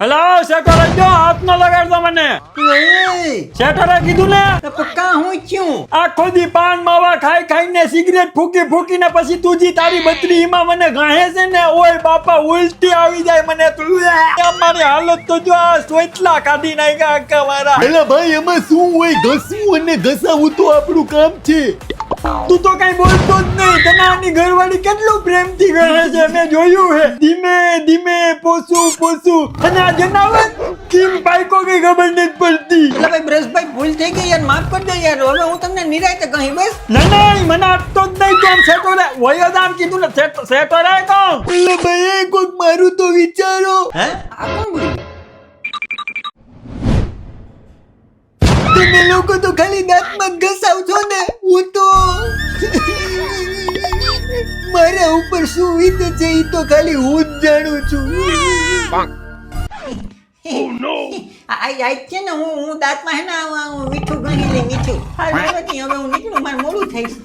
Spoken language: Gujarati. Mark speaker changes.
Speaker 1: હેલો શેઠો રજો હાથ ન લગાડતો મને. શેઠરે કીધું ને?
Speaker 2: પક્કા હું છું?
Speaker 1: આખો દી પાન માવા ખાઈ ખાઈને સિગરેટ ફૂકી ફૂકીને પછી તુજી તારી બત્રી ઈમાં મને ગાહે છે ને? ઓય બાપા ઉલટી આવી જાય મને મારી હાલત તો જો આ સોચલા કાઢી નાખ્યા આખા મારા
Speaker 3: પેલા ભાઈ એમાં શું હોય? ઘસવું અને ઘસાવું તો આપણું કામ છે.
Speaker 1: તું તો કઈ બોલતો જ નહીં ઘરવાળી કેટલું પ્રેમથી કરે છે? મેં જોયું હે ધીમે ધીમે પોસું પોસું. અને આ જનાવર કેમ પાઈકો કઈ ખબર નથી પડતી?
Speaker 2: એટલે ભાઈ બ્રશભાઈ ભૂલ થઈ ગઈ યાર માફ કરજો યાર. હવે હું તમને નિરાયતે કહી બસ.
Speaker 1: ના ના મને આપતો જ નહીં કેમ સેટો રે? વયો દામ કીધું ને સેટો સેટો રે તો.
Speaker 3: એટલે ભાઈ કોઈક મારું તો વિચારો.
Speaker 2: હે? આ કોણ બોલ્યું?
Speaker 3: તમે લોકો તો ખાલી દાંતમાં મારા ઉપર શું વીતે છે એ તો ખાલી હું જ જાણું છું.
Speaker 2: આ આ છે ને હું હું દાંતમાં હે ને હું મીઠું ગણી લઈ મીઠું. હા હવે નહીં હવે હું નીકળું મારે મોડું થાય છે.